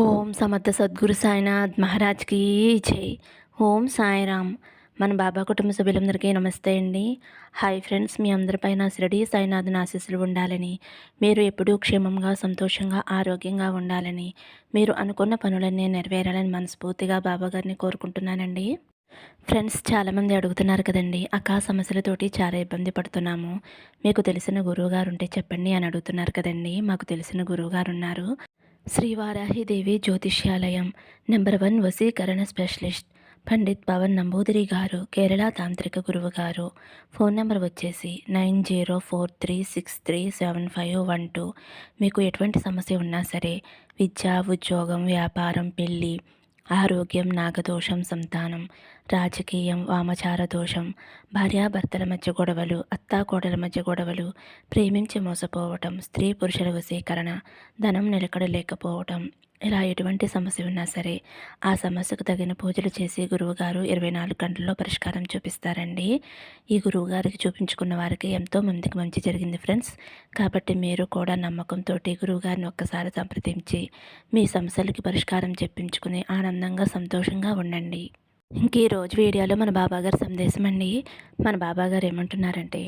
ఓం సమర్థ సద్గురు సాయినాథ్ మహారాజ్కి జై. ఓం సాయిరామ్. మన బాబా కుటుంబ సభ్యులందరికీ నమస్తే అండి. హాయ్ ఫ్రెండ్స్ మీ అందరిపైన శిరడి సాయినాథ్ ఆశీస్సులు ఉండాలని మీరు ఎప్పుడూ క్షేమంగా సంతోషంగా ఆరోగ్యంగా ఉండాలని మీరు అనుకున్న పనులన్నీ నెరవేరాలని మనస్ఫూర్తిగా బాబా గారిని కోరుకుంటున్నానండి. ఫ్రెండ్స్ చాలామంది అడుగుతున్నారు కదండి అక్క సమస్యలతోటి చాలా ఇబ్బంది పడుతున్నాము. మీకు తెలిసిన గురువు గారు ఉంటే చెప్పండి అని అడుగుతున్నారు కదండి మాకు తెలిసిన గురువుగారు ఉన్నారు శ్రీవారాహిదేవి జ్యోతిష్యాలయం నెంబర్ వన్ వసీకరణ స్పెషలిస్ట్ పండిత్ పవన్ నంబూదిరి గారు కేరళ తాంత్రిక గురువు గారు. ఫోన్ నెంబర్ వచ్చేసి nine zero four three six three seven five one two. మీకు ఎటువంటి సమస్య ఉన్నా సరే విద్య ఉద్యోగం వ్యాపారం పెళ్ళి ఆరోగ్యం నాగదోషం సంతానం రాజకీయం వామచార దోషం భార్యాభర్తల మధ్య గొడవలు అత్తాకోడల మధ్య గొడవలు ప్రేమించి మోసపోవటం స్త్రీ పురుషుల వశీకరణ ధనం నిలకడ లేకపోవటం. ఇలా ఎటువంటి సమస్య ఉన్నా సరే ఆ సమస్యకు తగిన పూజలు చేసి గురువుగారు ఇరవై నాలుగు గంటల్లో పరిష్కారం చూపిస్తారండి. ఈ గురువుగారికి చూపించుకున్న వారికి ఎంతో మందికి మంచి జరిగింది ఫ్రెండ్స్. కాబట్టి మీరు కూడా నమ్మకంతో గురువుగారిని ఒక్కసారి సంప్రదించి మీ సమస్యలకి పరిష్కారం చెప్పించుకుని ఆనందంగా సంతోషంగా ఉండండి. ఇంక ఈ రోజు వీడియోలో మన బాబాగారు సందేశం అండి. మన బాబాగారు ఏమంటున్నారంటే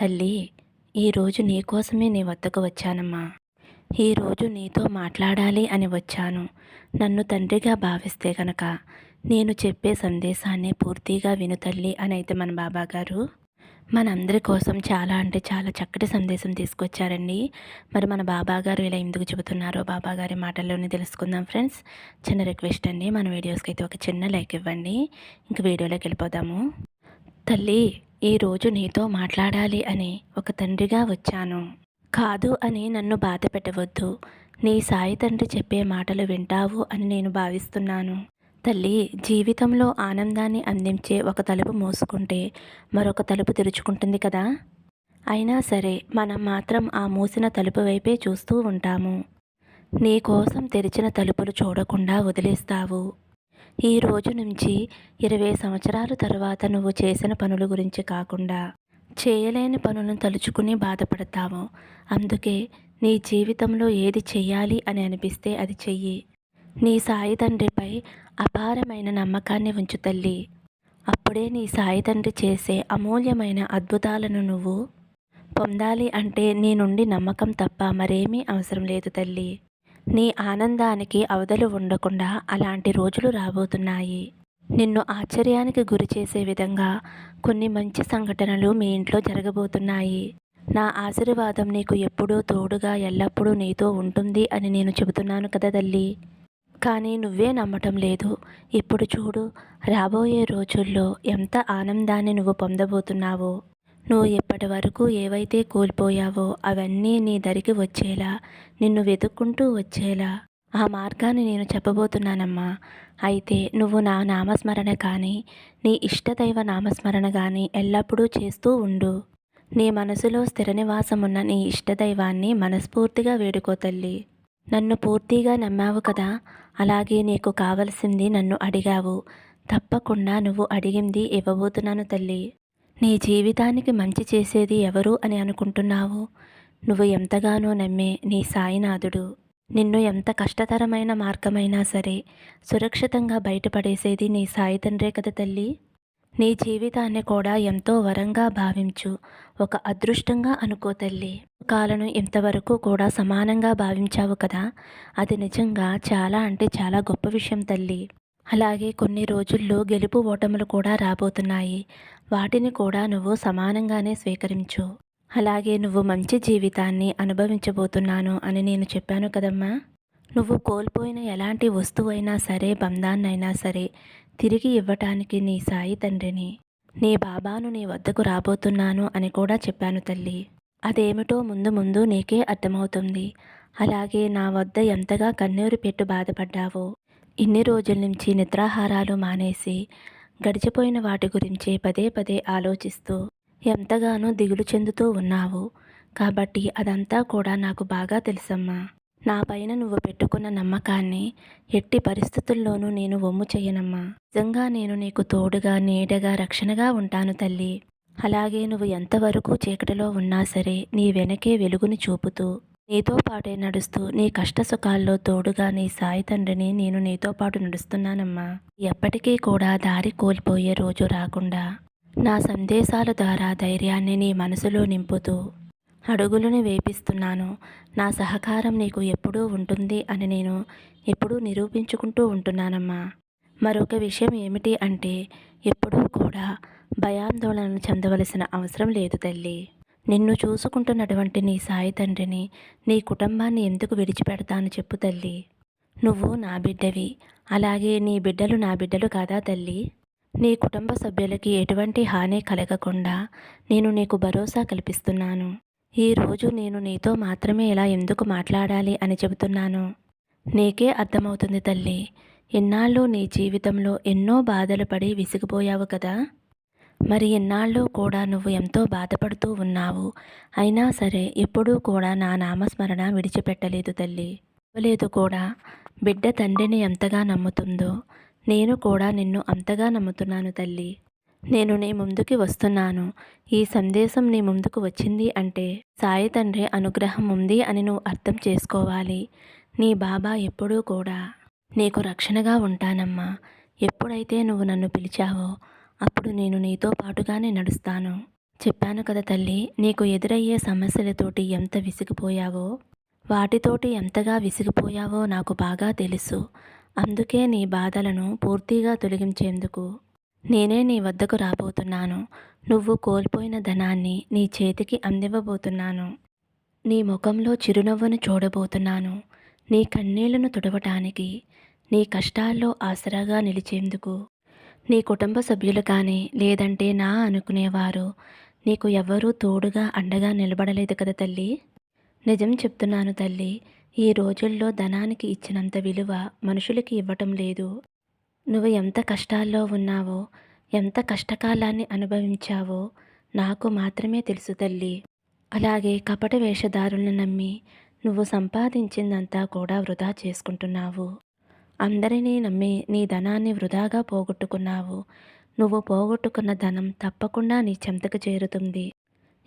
తల్లి ఈరోజు నీకోసమే నీ వద్దకు వచ్చానమ్మా. ఈరోజు నీతో మాట్లాడాలి అని వచ్చాను. నన్ను తండ్రిగా భావిస్తే కనుక నేను చెప్పే సందేశాన్ని పూర్తిగా విను తల్లి అని అయితే మన బాబాగారు మనందరి కోసం చాలా అంటే చాలా చక్కటి సందేశం తీసుకొచ్చారండి. మరి మన బాబా గారు ఇలా ఎందుకు చెబుతున్నారో బాబా గారి మాటల్లోనే తెలుసుకుందాం ఫ్రెండ్స్. చిన్న రిక్వెస్ట్ అండి మన వీడియోస్కి అయితే ఒక చిన్న లైక్ ఇవ్వండి. ఇంక వీడియోలోకి వెళ్ళిపోదాము. తల్లి ఈరోజు నీతో మాట్లాడాలి అని ఒక తండ్రిగా వచ్చాను. కాదు అని నన్ను బాధ పెట్టవద్దు. నీ సాయి తండ్రి చెప్పే మాటలు వింటావు అని నేను భావిస్తున్నాను. తల్లి జీవితంలో ఆనందాన్ని అందించే ఒక తలుపు మూసుకుంటే మరొక తలుపు తెరుచుకుంటుంది కదా? అయినా సరే మనం మాత్రం ఆ మూసిన తలుపు వైపే చూస్తూ ఉంటాము. నీ కోసం తెరిచిన తలుపులు చూడకుండా వదిలేస్తావు. ఈ రోజు నుంచి ఇరవై సంవత్సరాల తర్వాత నువ్వు చేసిన పనుల గురించి కాకుండా చేయలేని పనులను తలుచుకుని బాధపడతావు. అందుకే నీ జీవితంలో ఏది చెయ్యాలి అని అనిపిస్తే అది చెయ్యి. నీ సాయి తండ్రిపై అపారమైన నమ్మకాన్ని ఉంచు తల్లి. అప్పుడే నీ సాయి తండ్రి చేసే అమూల్యమైన అద్భుతాలను నువ్వు పొందాలి అంటే నీ నుండి నమ్మకం తప్ప మరేమీ అవసరం లేదు తల్లి. నీ ఆనందానికి అవధులు ఉండకుండా అలాంటి రోజులు రాబోతున్నాయి. నిన్ను ఆశ్చర్యానికి గురి చేసే విధంగా కొన్ని మంచి సంఘటనలు మీ ఇంట్లో జరగబోతున్నాయి. నా ఆశీర్వాదం నీకు ఎప్పుడూ తోడుగా ఎల్లప్పుడూ నీతో ఉంటుంది అని నేను చెబుతున్నాను కదా తల్లి. కానీ నువ్వే నమ్మటం లేదు. ఇప్పుడు చూడు రాబోయే రోజుల్లో ఎంత ఆనందాన్ని నువ్వు పొందబోతున్నావో. నువ్వు ఇప్పటి వరకు ఏవైతే కోల్పోయావో అవన్నీ నీ దరికి వచ్చేలా నిన్ను వెతుక్కుంటూ వచ్చేలా. ఆ మార్గాన్ని నేను చెప్పబోతున్నానమ్మా. అయితే నువ్వు నా నామస్మరణ కానీ నీ ఇష్టదైవ నామస్మరణ కానీ ఎల్లప్పుడూ చేస్తూ ఉండు. నీ మనసులో స్థిర నివాసమున్న నీ ఇష్టదైవాన్ని మనస్ఫూర్తిగా వేడుకో తల్లి. నన్ను పూర్తిగా నమ్మావు కదా అలాగే నీకు కావలసింది నన్ను అడిగావు. తప్పకుండా నువ్వు అడిగింది ఇవ్వబోతున్నాను తల్లి. నీ జీవితానికి మంచి చేసేది ఎవరు అని అనుకుంటున్నావు? నువ్వు ఎంతగానో నమ్మే నీ సాయినాథుడు. నిన్ను ఎంత కష్టతరమైన మార్గమైనా సరే సురక్షితంగా బయటపడేసేది నీ సాయి తండ్రే కదా తల్లి. నీ జీవితాన్ని కూడా ఎంతో వరంగా భావించు. ఒక అదృష్టంగా అనుకో తల్లి. కాలను ఇంతవరకు కూడా సమానంగా భావించావు కదా? అది నిజంగా చాలా అంటే చాలా గొప్ప విషయం తల్లి. అలాగే కొన్ని రోజుల్లో గెలుపు ఓటములు కూడా రాబోతున్నాయి. వాటిని కూడా నువ్వు సమానంగానే స్వీకరించు. అలాగే నువ్వు మంచి జీవితాన్ని అనుభవించబోతున్నాను అని నేను చెప్పాను కదమ్మా. నువ్వు కోల్పోయిన ఎలాంటి వస్తువైనా సరే బంధాన్నైనా సరే తిరిగి ఇవ్వటానికి నీ సాయి తండ్రిని. నీ బాబాను నీ వద్దకు రాబోతున్నాను అని కూడా చెప్పాను తల్లి. అదేమిటో ముందు ముందు నీకే అర్థమవుతుంది. అలాగే నా వద్ద ఎంతగా కన్నీరు పెట్టు బాధపడ్డావో ఇన్ని రోజుల నుంచి నిద్రాహారాలు మానేసి గడిచిపోయిన వాటి గురించి పదే పదే ఆలోచిస్తూ ఎంతగానో దిగులు చెందుతూ ఉన్నావు. కాబట్టి అదంతా కూడా నాకు బాగా తెలుసమ్మా. నా పైన నువ్వు పెట్టుకున్న నమ్మకాన్ని ఎట్టి పరిస్థితుల్లోనూ నేను వమ్ము చేయనమ్మా. నిజంగా నేను నీకు తోడుగా నీడగా రక్షణగా ఉంటాను తల్లి. అలాగే నువ్వు ఎంతవరకు చీకటిలో ఉన్నా సరే నీ వెనకే వెలుగుని చూపుతూ నీతో పాటే నడుస్తూ నీ కష్ట సుఖాల్లో తోడుగా నీ సాయి తండ్రిని నేను నీతో పాటు నడుస్తున్నానమ్మా. ఎప్పటికీ కూడా దారి కోల్పోయే రోజు రాకుండా నా సందేశాల ద్వారా ధైర్యాన్ని నీ మనసులో నింపుతూ అడుగులను వేపిస్తున్నాను. నా సహకారం నీకు ఎప్పుడూ ఉంటుంది అని నేను ఎప్పుడూ నిరూపించుకుంటూ ఉంటున్నానమ్మా. మరొక విషయం ఏమిటి అంటే ఎప్పుడూ కూడా భయాందోళన చెందవలసిన అవసరం లేదు తల్లి. నిన్ను చూసుకుంటున్నటువంటి నీ సాయి తండ్రిని నీ కుటుంబాన్ని ఎందుకు విడిచిపెడతాను చెప్పు తల్లి. నువ్వు నా బిడ్డవి. అలాగే నీ బిడ్డలు నా బిడ్డలు కాదా తల్లి? నీ కుటుంబ సభ్యులకి ఎటువంటి హాని కలగకుండా నేను నీకు భరోసా కల్పిస్తున్నాను. ఈరోజు నేను నీతో మాత్రమే ఇలా ఎందుకు మాట్లాడాలి అని చెబుతున్నాను. నీకే అర్థమవుతుంది తల్లి. ఇన్నాళ్ళు నీ జీవితంలో ఎన్నో బాధలు పడి విసిగిపోయావు కదా. మరి ఇన్నాళ్ళు కూడా నువ్వు ఎంతో బాధపడుతూ ఉన్నావు. అయినా సరే ఎప్పుడూ కూడా నా నామస్మరణ విడిచిపెట్టలేదు తల్లి. లేదు కూడా. బిడ్డ తండ్రిని ఎంతగా నమ్ముతుందో నేను కూడా నిన్ను అంతగా నమ్ముతున్నాను తల్లి. నేను నీ ముందుకి వస్తున్నాను. ఈ సందేశం నీ ముందుకు వచ్చింది అంటే సాయి తండ్రి అనుగ్రహం ఉంది అని నువ్వు అర్థం చేసుకోవాలి. నీ బాబా ఎప్పుడూ కూడా నీకు రక్షణగా ఉంటానమ్మా. ఎప్పుడైతే నువ్వు నన్ను పిలిచావో అప్పుడు నేను నీతో పాటుగానే నడుస్తాను. చెప్పాను కదా తల్లి నీకు ఎదురయ్యే సమస్యలతోటి ఎంత విసిగిపోయావో వాటితోటి ఎంతగా విసిగిపోయావో నాకు బాగా తెలుసు. అందుకే నీ బాధలను పూర్తిగా తొలగించేందుకు నేనే నీ వద్దకు రాబోతున్నాను. నువ్వు కోల్పోయిన ధనాన్ని నీ చేతికి అందివ్వబోతున్నాను. నీ ముఖంలో చిరునవ్వును చూడబోతున్నాను. నీ కన్నీళ్ళను తుడవటానికి నీ కష్టాల్లో ఆసరాగా నిలిచేందుకు. నీ కుటుంబ సభ్యులు కానీ లేదంటే నా అనుకునేవారు నీకు ఎవరూ తోడుగా అండగా నిలబడలేదు కదా తల్లి? నిజం చెప్తున్నాను తల్లి ఈ రోజుల్లో ధనానికి ఇచ్చినంత విలువ మనుషులకి ఇవ్వటం లేదు. నువ్వు ఎంత కష్టాల్లో ఉన్నావో ఎంత కష్టకాలాన్ని అనుభవించావో నాకు మాత్రమే తెలుసు తల్లి. అలాగే కపట వేషధారులను నమ్మి నువ్వు సంపాదించిందంతా కూడా వృధా చేసుకుంటున్నావు. అందరినీ నమ్మి నీ ధనాన్ని వృధాగా పోగొట్టుకున్నావు. నువ్వు పోగొట్టుకున్న ధనం తప్పకుండా నీ చెంతకు చేరుతుంది.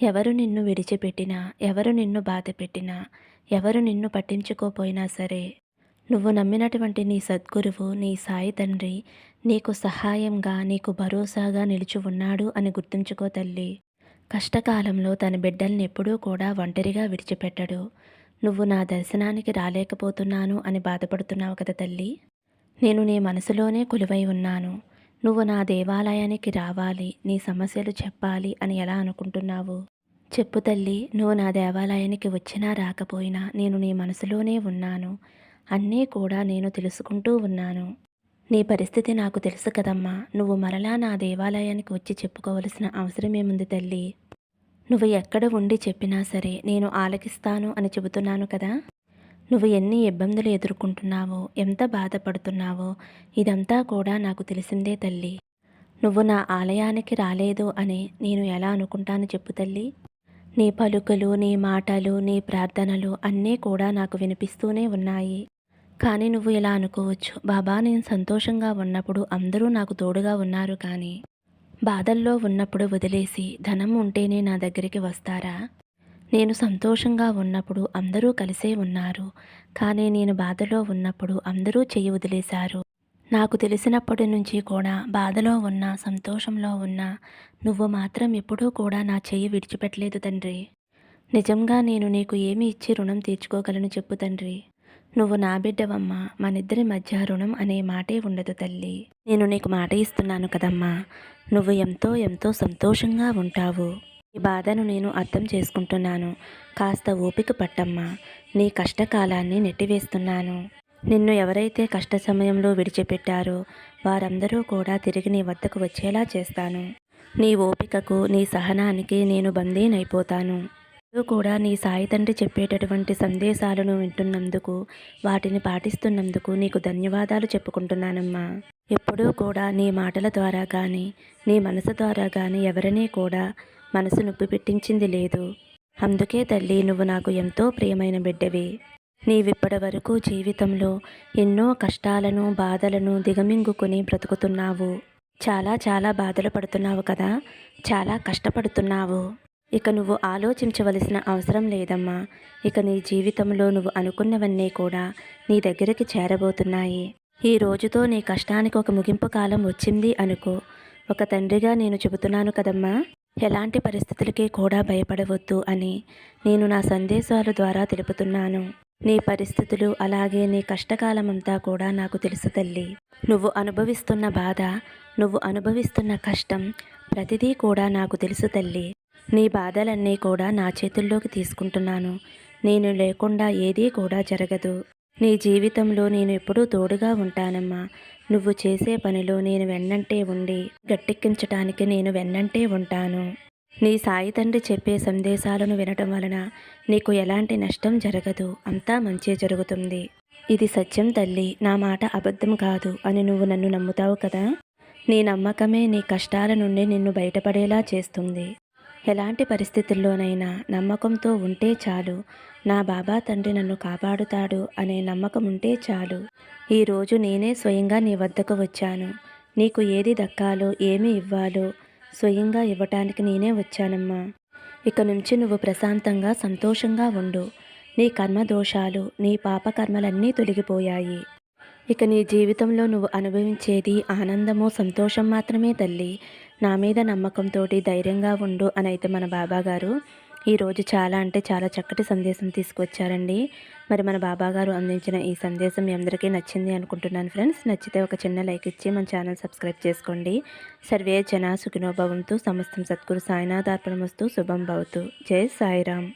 ఎవరు నిన్ను విడిచిపెట్టినా ఎవరు నిన్ను బాధ పెట్టినా ఎవరు నిన్ను పట్టించుకోపోయినా సరే నువ్వు నమ్మినటువంటి నీ సద్గురువు నీ సాయి తండ్రి నీకు సహాయంగా నీకు భరోసాగా నిలిచి ఉన్నాడు అని గుర్తుంచుకో తల్లి. కష్టకాలంలో తన బిడ్డల్ని ఎప్పుడూ కూడా ఒంటరిగా విడిచిపెట్టడు. నువ్వు నా దర్శనానికి రాలేకపోతున్నాను అని బాధపడుతున్నావు కదా తల్లి. నేను నీ మనసులోనే కొలువై ఉన్నాను. నువ్వు నా దేవాలయానికి రావాలి నీ సమస్యలు చెప్పాలి అని ఎలా అనుకుంటున్నావు? చెప్పు తల్లి నువ్వు నా దేవాలయానికి వచ్చినా రాకపోయినా నేను నీ మనసులోనే ఉన్నాను. అన్నీ కూడా నేను తెలుసుకుంటూ ఉన్నాను. నీ పరిస్థితి నాకు తెలుసు కదమ్మా. నువ్వు మరలా నా దేవాలయానికి వచ్చి చెప్పుకోవలసిన అవసరం ఏముంది తల్లి? నువ్వు ఎక్కడ ఉండి చెప్పినా సరే నేను ఆలకిస్తాను అని చెబుతున్నాను కదా? నువ్వు ఎన్ని ఇబ్బందులు ఎదుర్కొంటున్నావో ఎంత బాధపడుతున్నావో ఇదంతా కూడా నాకు తెలిసిందే తల్లి. నువ్వు నా ఆలయానికి రాలేదు అని నేను ఎలా అనుకుంటాను చెప్పు తల్లి. నీ పలుకులు నీ మాటలు నీ ప్రార్థనలు అన్నీ కూడా నాకు వినిపిస్తూనే ఉన్నాయి. కానీ నువ్వు ఇలా అనుకోవచ్చు. బాబా నేను సంతోషంగా ఉన్నప్పుడు అందరూ నాకు తోడుగా ఉన్నారు కానీ బాధల్లో ఉన్నప్పుడు వదిలేసి ధనం ఉంటేనే నా దగ్గరికి వస్తారా? నేను సంతోషంగా ఉన్నప్పుడు అందరూ కలిసే ఉన్నారు కానీ నేను బాధలో ఉన్నప్పుడు అందరూ చెయ్యి వదిలేశారు. నాకు తెలిసినప్పటి నుంచి కూడా బాధలో ఉన్నా సంతోషంలో ఉన్నా నువ్వు మాత్రం ఎప్పుడూ కూడా నా చెయ్యి విడిచిపెట్టలేదు తండ్రి. నిజంగా నేను నీకు ఏమి ఇచ్చి రుణం తీర్చుకోగలను చెప్పు తండ్రి. నువ్వు నా బిడ్డవమ్మా మనిద్దరి మధ్య రుణం అనే మాటే ఉండదు తల్లి. నేను నీకు మాట ఇస్తున్నాను కదమ్మా. నువ్వు ఎంతో ఎంతో సంతోషంగా ఉంటావు. ఈ బాధను నేను అర్థం చేసుకుంటున్నాను. కాస్త ఓపిక పట్టమ్మా. నీ కష్టకాలాన్ని నెట్టివేస్తున్నాను. నిన్ను ఎవరైతే కష్ట సమయంలో విడిచిపెట్టారో వారందరూ కూడా తిరిగి నీ వద్దకు వచ్చేలా చేస్తాను. నీ ఓపికకు నీ సహనానికి నేను బందీనైపోతాను కూడా నీ సాయి తండ్రి చెప్పేటటువంటి సందేశాలను వింటున్నందుకు వాటిని పాటిస్తున్నందుకు నీకు ధన్యవాదాలు చెప్పుకుంటున్నానమ్మా. ఎప్పుడూ కూడా నీ మాటల ద్వారా కానీ నీ మనసు ద్వారా కానీ ఎవరినీ కూడా మనసు నొప్పి పెట్టించింది లేదు. అందుకే తల్లి నువ్వు నాకు ఎంతో ప్రియమైన బిడ్డవి. నీవిప్పటి వరకు జీవితంలో ఎన్నో కష్టాలను బాధలను దిగమింగుకొని బ్రతుకుతున్నావు. చాలా చాలా బాధలు పడుతున్నావు కదా? చాలా కష్టపడుతున్నావు. ఇక నువ్వు ఆలోచించవలసిన అవసరం లేదమ్మా. ఇక నీ జీవితంలో నువ్వు అనుకున్నవన్నీ కూడా నీ దగ్గరికి చేరబోతున్నాయి. ఈ రోజుతో నీ కష్టానికి ఒక ముగింపు కాలం వచ్చింది అనుకో. ఒక తండ్రిగా నేను చెబుతున్నాను కదమ్మా. ఎలాంటి పరిస్థితులకి కూడా భయపడవద్దు అని నేను నా సందేశాల ద్వారా తెలుపుతున్నాను. నీ పరిస్థితులు అలాగే నీ కష్టకాలమంతా కూడా నాకు తెలుసు తల్లి. నువ్వు అనుభవిస్తున్న బాధ నువ్వు అనుభవిస్తున్న కష్టం ప్రతిదీ కూడా నాకు తెలుసు తల్లి. నీ బాధలన్నీ కూడా నా చేతుల్లోకి తీసుకుంటున్నాను. నేను లేకుండా ఏదీ కూడా జరగదు. నీ జీవితంలో నేను ఎప్పుడూ తోడుగా ఉంటానమ్మా. నువ్వు చేసే పనిలో నేను వెన్నంటే ఉండి గట్టెక్కించటానికి నేను వెన్నంటే ఉంటాను. నీ సాయి తండ్రి చెప్పే సందేశాలను వినటం వలన నీకు ఎలాంటి నష్టం జరగదు. అంతా మంచి జరుగుతుంది. ఇది సత్యం తల్లి. నా మాట అబద్ధం కాదు అని నువ్వు నన్ను నమ్ముతావు కదా? నీ నమ్మకమే నీ కష్టాల నుండి నిన్ను బయటపడేలా చేస్తుంది. ఎలాంటి పరిస్థితుల్లోనైనా నమ్మకంతో ఉంటే చాలు. నా బాబా తండ్రి నన్ను కాపాడుతాడు అనే నమ్మకం ఉంటే చాలు. ఈరోజు నేనే స్వయంగా నీ వద్దకు వచ్చాను. నీకు ఏది దక్కాలో ఏమి ఇవ్వాలో స్వయంగా ఇవ్వటానికి నేనే వచ్చానమ్మా. ఇక నుంచి నువ్వు ప్రశాంతంగా సంతోషంగా ఉండు. నీ కర్మ దోషాలు నీ పాపకర్మలన్నీ తొలగిపోయాయి. ఇక నీ జీవితంలో నువ్వు అనుభవించేది ఆనందమో సంతోషం మాత్రమే తల్లి. నా మీద నమ్మకంతో ధైర్యంగా ఉండు అని అయితే మన బాబా గారు ఈరోజు చాలా అంటే చాలా చక్కటి సందేశం తీసుకొచ్చారండి. మరి మన బాబా గారు అందించిన ఈ సందేశం మీ అందరికీ నచ్చింది అనుకుంటున్నాను ఫ్రెండ్స్. నచ్చితే ఒక చిన్న లైక్ ఇచ్చి మన ఛానల్ సబ్స్క్రైబ్ చేసుకోండి. సర్వే జన సుఖినోభవంతో సమస్తం సద్గురు సాయినాథార్పణమస్తు. శుభం భవతు. జై సాయిరామ్.